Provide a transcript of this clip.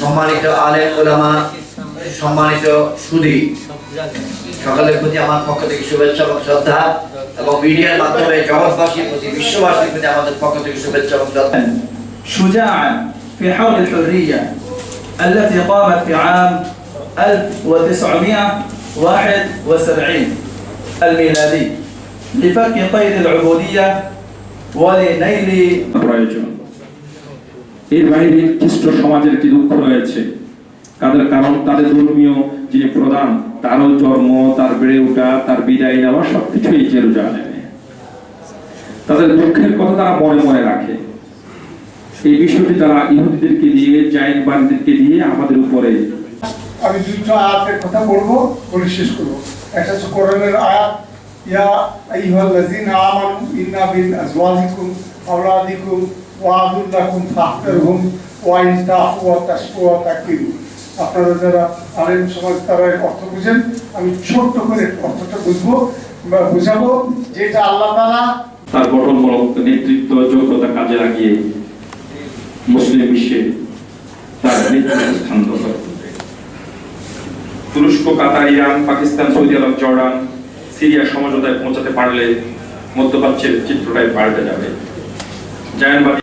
সম্মানিত আলেম ওলামা সম্মানিত সুধী সকলের প্রতি আমার পক্ষ থেকে শুভেচ্ছা এবং শ্রদ্ধা এবং মিডিয়ার মাধ্যমে জগৎবাসীর প্রতি বিশ্ববাসীর প্রতি আমাদের পক্ষ থেকে শুভেচ্ছা এবং শ্রদ্ধা شجاعا في حول الحرية التي قامت في عام 1971 الميلادي لفك قيد العبودية ولنيل প্রয়োজন এর বাইরে খ্রিস্ট সমাজের একটি দুঃখ রয়েছে। তাদের কারণ, তাদের ধর্মীয় যিনি প্রধান, তারও জন্ম, তার বেড়ে ওঠা, তার বিদায় নেওয়া সবকিছুই জেরুজালেমে। তাদের দুঃখের কথা তারা মনে মনে রাখে। এই বিষয়টি তারা ইহুদিদেরকে দিয়ে, জাইন বাণীদেরকে দিয়ে আমাদের উপরে আমি দুটো আয়াতের কথা বলব বলে শেষ করব। একটা হচ্ছে কোরআনের আয়াত, ইয়া আইয়ুহাল্লাযীনা আমানু ইন্না বিন আজওয়াজিকুম আওলাদিকুম ওয়া আদুল্লাকুম ফাহতারহুম ওয়া তাকিরু আপনারা যারা আলেম সমাজ, তারা অর্থ বুঝেন। আমি ছোট্ট করে অর্থটা বুঝব বুঝাবো যেটা আল্লাহ তার নেতৃত্ব যোগ্যতা কাজে লাগিয়ে মুসলিম বিশ্বে তার নেতৃত্ব স্থান দখল তুরস্ক, Qatar, Iran, Pakistan, Saudi Arab, Jordan, Syria সমঝোতায় পৌঁছাতে পারলে মধ্যপ্রাচ্যের চিত্রটাই পাল্টে যাবে। জায়ানবাদী